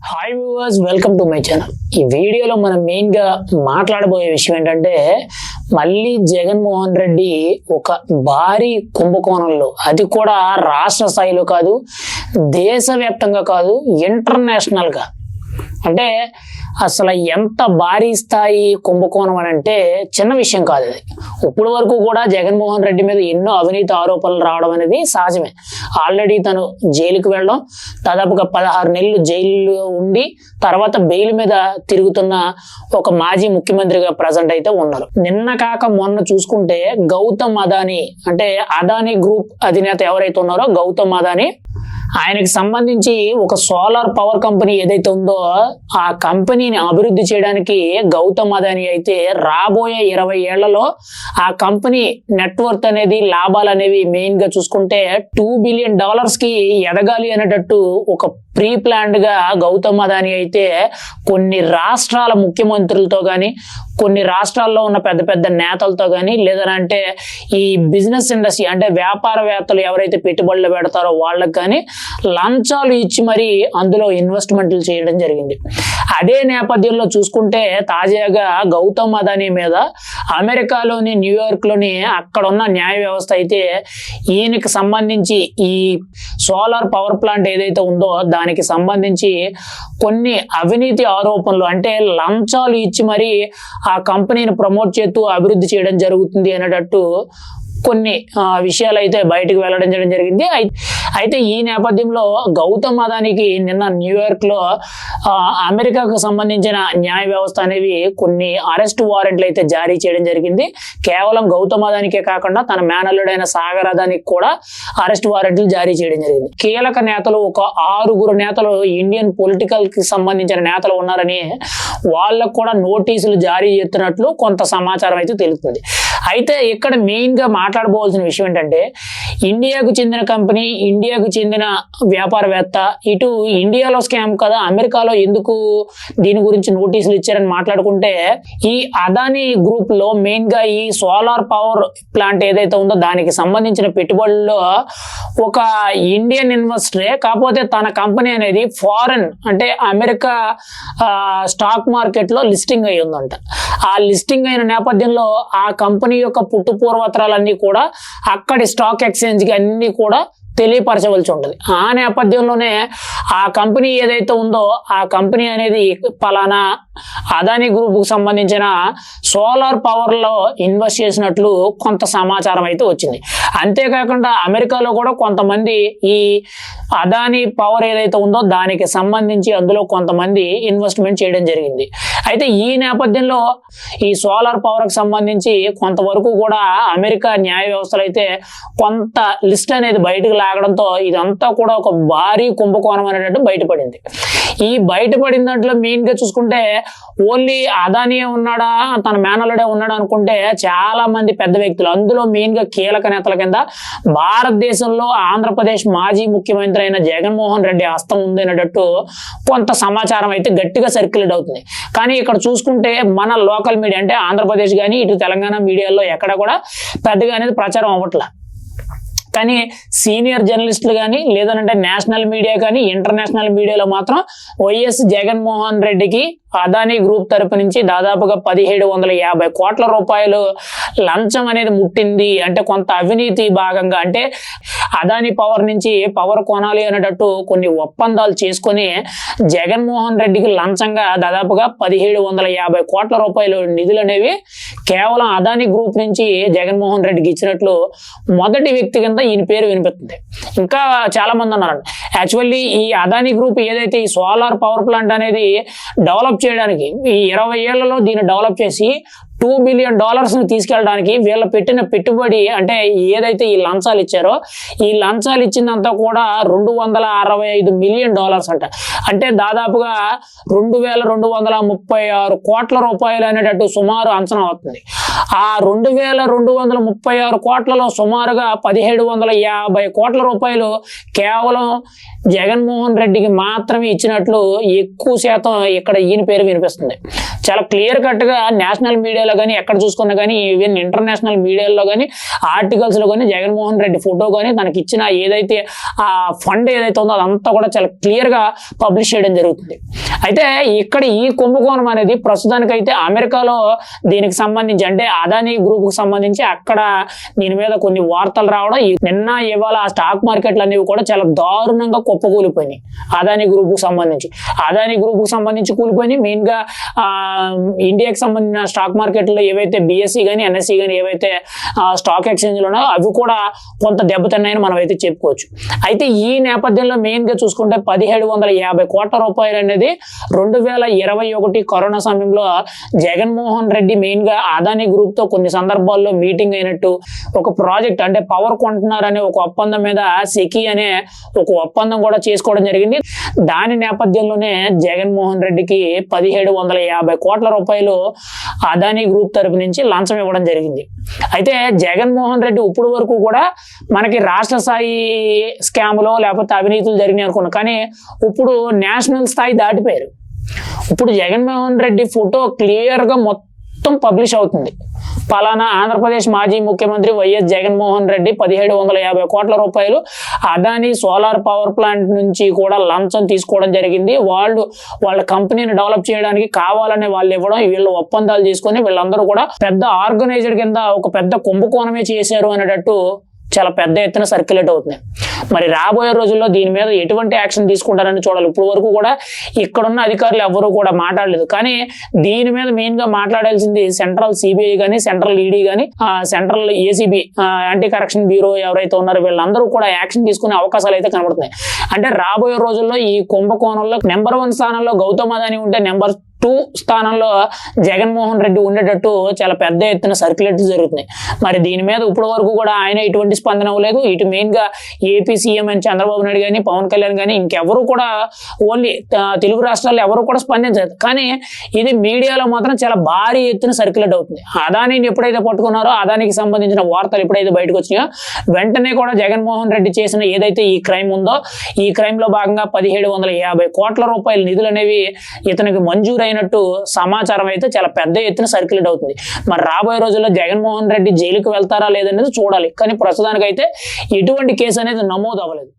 Hi viewers welcome to my channel ఈ వీడియోలో మనం మెయిన్గా మాట్లాడబోయే విషయం ఏంటంటే మళ్ళీ జగన్మోహన్ రెడ్డి ఒక భారీ కుంభకోణంలో అది కూడా రాష్ట్ర స్థాయిలో కాదు దేశవ్యాప్తంగా కాదు ఇంటర్నేషనల్గా అంటే అసలు ఎంత భారీ స్థాయి కుంభకోణం అని అంటే చిన్న విషయం కాదు అది ఇప్పటి వరకు కూడా జగన్మోహన్ రెడ్డి మీద ఎన్నో అవినీతి ఆరోపణలు రావడం అనేది సహజమే. ఆల్రెడీ తను జైలుకు వెళ్ళడం దాదాపుగా పదహారు నెలలు జైల్లో ఉండి తర్వాత బెయిల్ మీద తిరుగుతున్న ఒక మాజీ ముఖ్యమంత్రిగా ప్రజెంట్ అయితే ఉన్నారు. నిన్న కాక మొన్న చూసుకుంటే గౌతమ్ అదానీ అంటే అదానీ గ్రూప్ అధినేత ఎవరైతే ఉన్నారో గౌతమ్ అదానీ ఆయనకి సంబంధించి ఒక సోలార్ పవర్ కంపెనీ ఏదైతే ఉందో ఆ కంపెనీని అభివృద్ధి చేయడానికి గౌతమ్ అదాని అయితే రాబోయే ఇరవై ఏళ్ళలో ఆ కంపెనీ నెట్వర్క్ అనేది లాభాలు అనేవి మెయిన్గా చూసుకుంటే టూ బిలియన్ డాలర్స్కి ఎదగాలి అనేటట్టు ఒక ప్రీ ప్లాన్డ్గా గౌతమ్ అదాని అయితే కొన్ని రాష్ట్రాల ముఖ్యమంత్రులతో కానీ కొన్ని రాష్ట్రాల్లో ఉన్న పెద్ద పెద్ద నేతలతో కానీ లేదంటే ఈ బిజినెస్ ఇండస్ట్రీ అంటే వ్యాపారవేత్తలు ఎవరైతే పెట్టుబడులు పెడతారో వాళ్ళకి కానీ లంచాలు ఇచ్చి మరి అందులో ఇన్వెస్ట్మెంట్లు చేయడం జరిగింది. అదే నేపథ్యంలో చూసుకుంటే తాజాగా గౌతమ్ అదానీ మీద అమెరికాలోని న్యూయార్క్లోని అక్కడ ఉన్న న్యాయ వ్యవస్థ అయితే ఈయనకి సంబంధించి ఈ సోలార్ పవర్ ప్లాంట్ ఏదైతే ఉందో దాని దానికి సంబంధించి కొన్ని అవినీతి ఆరోపణలు అంటే లంచాలు ఇచ్చి మరి ఆ కంపెనీని ప్రమోట్ చేస్తూ అభివృద్ధి చేయడం జరుగుతుంది అనేటట్టు కొన్ని విషయాలు అయితే బయటకు వెళ్ళడం చేయడం జరిగింది. అయితే ఈ నేపథ్యంలో గౌతమ్ అదానికి నిన్న న్యూయార్క్లో అమెరికాకు సంబంధించిన న్యాయ వ్యవస్థ అనేవి కొన్ని అరెస్ట్ వారెంట్లు అయితే జారీ చేయడం జరిగింది. కేవలం గౌతమ్ అదానికే కాకుండా తన మేనల్లుడైన సాగర్ అదానికి కూడా అరెస్ట్ వారెంట్లు జారీ చేయడం జరిగింది. కీలక నేతలు ఒక ఆరుగురు నేతలు ఇండియన్ పొలిటికల్కి సంబంధించిన నేతలు ఉన్నారని వాళ్ళకు కూడా నోటీసులు జారీ చేస్తున్నట్లు కొంత సమాచారం అయితే తెలుస్తుంది. అయితే ఇక్కడ మెయిన్గా మాట్లాడబోవాల్సిన విషయం ఏంటంటే ఇండియాకు చెందిన కంపెనీ ఇండియాకు చెందిన వ్యాపారవేత్త ఇటు ఇండియాలో స్కామ్ కదా అమెరికాలో ఎందుకు దీని గురించి నోటీసులు ఇచ్చారని మాట్లాడుకుంటే ఈ అదానీ గ్రూప్లో మెయిన్గా ఈ సోలార్ పవర్ ప్లాంట్ ఏదైతే ఉందో దానికి సంబంధించిన పెట్టుబడుల్లో ఒక ఇండియన్ ఇన్వెస్టరే కాకపోతే తన కంపెనీ అనేది ఫారెన్ అంటే అమెరికా స్టాక్ మార్కెట్లో లిస్టింగ్ అయి ఉందంట. ఆ లిస్టింగ్ అయిన నేపథ్యంలో ఆ కంపెనీ కంపెనీ యొక్క పుట్టు పూర్వత్రాలన్నీ కూడా అక్కడి స్టాక్ ఎక్స్చేంజ్కి అన్ని కూడా తెలియపరచవలసి ఉంటుంది. ఆ నేపథ్యంలోనే ఆ కంపెనీ ఏదైతే ఉందో ఆ కంపెనీ అనేది పలానా అదానీ గ్రూప్కు సంబంధించిన సోలార్ పవర్లో ఇన్వెస్ట్ చేసినట్లు కొంత సమాచారం అయితే వచ్చింది. అంతేకాకుండా అమెరికాలో కూడా కొంతమంది ఈ అదానీ పవర్ ఏదైతే ఉందో దానికి సంబంధించి అందులో కొంతమంది ఇన్వెస్ట్మెంట్ చేయడం జరిగింది. అయితే ఈ నేపథ్యంలో ఈ సోలార్ పవర్కి సంబంధించి కొంతవరకు కూడా అమెరికా న్యాయ వ్యవస్థలు అయితే కొంత లిస్ట్ అనేది బయటకు లాగడంతో ఇదంతా కూడా ఒక భారీ కుంభకోణం అనేటట్టు బయటపడింది. ఈ బయటపడిన దాంట్లో మెయిన్గా చూసుకుంటే ఓన్లీ అదానియే ఉన్నాడా తన మేనలుడే ఉన్నాడా అనుకుంటే చాలా మంది పెద్ద వ్యక్తులు. అందులో మెయిన్గా కీలక నేతల కింద భారతదేశంలో ఆంధ్రప్రదేశ్ మాజీ ముఖ్యమంత్రి అయిన జగన్మోహన్ రెడ్డి హస్తం ఉంది అనేటట్టు కొంత సమాచారం అయితే గట్టిగా సర్క్యులేట్ అవుతుంది. కానీ ఇక్కడ చూసుకుంటే మన లోకల్ మీడియా అంటే ఆంధ్రప్రదేశ్ కానీ ఇటు తెలంగాణ మీడియాలో ఎక్కడ కూడా పెద్దగా అనేది ప్రచారం అవ్వట్లే. కానీ సీనియర్ జర్నలిస్టులు కానీ లేదంటే నేషనల్ మీడియా కానీ ఇంటర్నేషనల్ మీడియాలో మాత్రం వైఎస్ జగన్మోహన్ రెడ్డికి అదానీ గ్రూప్ తరపు నుంచి దాదాపుగా పదిహేడు వందల యాభై కోట్ల రూపాయలు లంచం అనేది ముట్టింది. అంటే కొంత అవినీతి భాగంగా అంటే అదానీ పవర్ నుంచి పవర్ కొనాలి అనేటట్టు కొన్ని ఒప్పందాలు చేసుకొని జగన్మోహన్ రెడ్డికి లంచంగా దాదాపుగా పదిహేడు వందల యాభై కోట్ల రూపాయలు నిధులు అనేవి కేవలం అదానీ గ్రూప్ నుంచి జగన్మోహన్ రెడ్డికి ఇచ్చినట్లు మొదటి వ్యక్తి కింద ఈయన పేరు వినిపిస్తుంది. ఇంకా చాలా మంది ఉన్నారు యాక్చువల్లీ ఈ అదానీ గ్రూప్ ఏదైతే ఈ సోలార్ పవర్ ప్లాంట్ అనేది డెవలప్ చేయడానికి ఈ ఇరవై ఏళ్ళలో దీన్ని డెవలప్ చేసి టూ బిలియన్ డాలర్స్ని తీసుకెళ్ళడానికి వీళ్ళ పెట్టిన పెట్టుబడి అంటే ఏదైతే ఈ లంచాలు ఇచ్చారో ఈ లంచాలు ఇచ్చిందంతా కూడా రెండు వందల అరవై ఐదు మిలియన్ డాలర్స్ అంట. అంటే దాదాపుగా రెండు వేల రెండు వందల ముప్పై ఆరు కోట్ల రూపాయలు అనేటట్టు సుమారు అంచనా అవుతుంది. ఆ రెండు వేల రెండు వందల ముప్పై ఆరు కోట్లలో సుమారుగా పదిహేడు వందల యాభై కోట్ల రూపాయలు కేవలం జగన్మోహన్ రెడ్డికి మాత్రమే ఇచ్చినట్లు ఎక్కువ శాతం ఇక్కడ ఈయన పేరు వినిపిస్తుంది. చాలా క్లియర్ కట్గా నేషనల్ మీడియాలో కానీ ఎక్కడ చూసుకున్నా కానీ ఈవెన్ ఇంటర్నేషనల్ మీడియాలో కానీ ఆర్టికల్స్లో కానీ జగన్మోహన్ రెడ్డి ఫోటో కానీ తనకి ఇచ్చిన ఏదైతే ఆ ఫండ్ ఏదైతే ఉందో అదంతా కూడా చాలా క్లియర్గా పబ్లిష్ చేయడం జరుగుతుంది. అయితే ఇక్కడ ఈ కుంభకోణం అనేది ప్రస్తుతానికైతే అమెరికాలో దీనికి సంబంధించి అంటే అదానీ గ్రూప్కి సంబంధించి అక్కడ దీని మీద కొన్ని వార్తలు రావడం నిన్న ఇవాళ ఆ స్టాక్ మార్కెట్లు అనేవి కూడా చాలా దారుణంగా కుప్పకూలిపోయినాయి అదానీ గ్రూప్కి సంబంధించి. అదానీ గ్రూప్కి సంబంధించి కూలిపోయినాయి. మెయిన్గా ఆ, ఇండియాకి సంబంధించిన స్టాక్ మార్కెట్లో ఏవైతే బిఎస్సి కానీ ఎన్ఎస్సి కానీ ఏవైతే స్టాక్ ఎక్స్చేంజ్లు ఉన్నాయో అవి కూడా కొంత దెబ్బతిన్నాయని మనం అయితే చెప్పుకోవచ్చు. అయితే ఈ నేపథ్యంలో మెయిన్గా చూసుకుంటే పదిహేడు వందల యాభై కోట్ల రూపాయలు అనేది రెండు వేల ఇరవై ఒకటి కరోనా సమయంలో జగన్మోహన్ రెడ్డి మెయిన్గా అదానీ గ్రూప్తో కొన్ని సందర్భాల్లో మీటింగ్ అయినట్టు ఒక ప్రాజెక్ట్ అంటే పవర్ కొంటున్నారనే ఒక ఒప్పందం మీద సెకి అనే ఒక ఒప్పందం కూడా చేసుకోవడం జరిగింది. దాని నేపథ్యంలోనే జగన్మోహన్ రెడ్డికి పదిహేడు వందల యాభై కోట్ల రూపాయలు అదానీ గ్రూప్ తరపు నుంచి లంచం ఇవ్వడం జరిగింది. అయితే జగన్మోహన్ రెడ్డి ఇప్పుడు వరకు కూడా మనకి రాష్ట్ర స్థాయి స్కామ్లో లేకపోతే అవినీతులు జరిగినాయి అనుకున్నాం కానీ ఇప్పుడు నేషనల్ స్థాయి దాటిపోయి ఇప్పుడు జగన్మోహన్ రెడ్డి ఫోటో క్లియర్గా మొత్తం పబ్లిష్ అవుతుంది. పలానా ఆంధ్రప్రదేశ్ మాజీ ముఖ్యమంత్రి వైఎస్ జగన్మోహన్ రెడ్డి పదిహేడు వందల యాభై కోట్ల రూపాయలు అదానీ సోలార్ పవర్ ప్లాంట్ నుంచి కూడా లంచం తీసుకోవడం జరిగింది. వాళ్ళు వాళ్ళ కంపెనీని డెవలప్ చేయడానికి కావాలనే వాళ్ళు ఇవ్వడం వీళ్ళు ఒప్పందాలు తీసుకొని వీళ్ళందరూ కూడా పెద్ద ఆర్గనైజర్ కింద ఒక పెద్ద కుంభకోణమే చేశారు అనేటట్టు చాలా పెద్ద ఎత్తున సర్క్యులేట్ అవుతుంది. మరి రాబోయే రోజుల్లో దీని మీద ఎటువంటి యాక్షన్ తీసుకుంటారని చూడాలి. ఇప్పుడు వరకు కూడా ఇక్కడున్న అధికారులు ఎవరూ కూడా మాట్లాడలేదు. కానీ దీని మీద మెయిన్గా మాట్లాడాల్సింది సెంట్రల్ సిబిఐ కానీ సెంట్రల్ ఈడీ కానీ central ACB anti corruption bureau ఎవరైతే ఉన్నారో వీళ్ళందరూ కూడా యాక్షన్ తీసుకునే అవకాశాలు అయితే కనబడుతున్నాయి. అంటే రాబోయే రోజుల్లో ఈ కుంభకోణంలో నెంబర్ వన్ స్థానంలో గౌతమ్ అదాని ఉంటే నెంబర్ టూ స్థానంలో జగన్మోహన్ రెడ్డి ఉండేటట్టు చాలా పెద్ద ఎత్తున సర్క్యులేట్ జరుగుతున్నాయి. మరి దీని మీద ఇప్పటి వరకు కూడా ఆయన ఎటువంటి స్పందన అవ్వలేదు. ఇటు మెయిన్గా ఏపీ సీఎం అని చంద్రబాబు నాయుడు కానీ పవన్ కళ్యాణ్ కానీ ఇంకెవరు కూడా ఓన్లీ తెలుగు రాష్ట్రాల్లో ఎవరు కూడా స్పందించలేదు. కానీ ఇది మీడియాలో మాత్రం చాలా భారీ ఎత్తున సర్క్యులేట్ అవుతుంది అదానీని ఎప్పుడైతే పట్టుకున్నారో అదానికి సంబంధించిన వార్తలు ఎప్పుడైతే బయటకు వచ్చినాయో వెంటనే కూడా జగన్మోహన్ రెడ్డి చేసిన ఏదైతే ఈ క్రైమ్ ఉందో ఈ క్రైమ్లో భాగంగా పదిహేడు వందల యాభై కోట్ల రూపాయల నిధులు అనేవి ఇతనికి అయినట్టు సమాచారం అయితే చాలా పెద్ద ఎత్తున సర్క్యులేట్ అవుతుంది. మరి రాబోయే రోజుల్లో జగన్మోహన్ రెడ్డి జైలుకు వెళ్తారా లేదనేది చూడాలి. కానీ ప్రస్తుతానికైతే ఎటువంటి కేసు అనేది నమోదు అవ్వలేదు.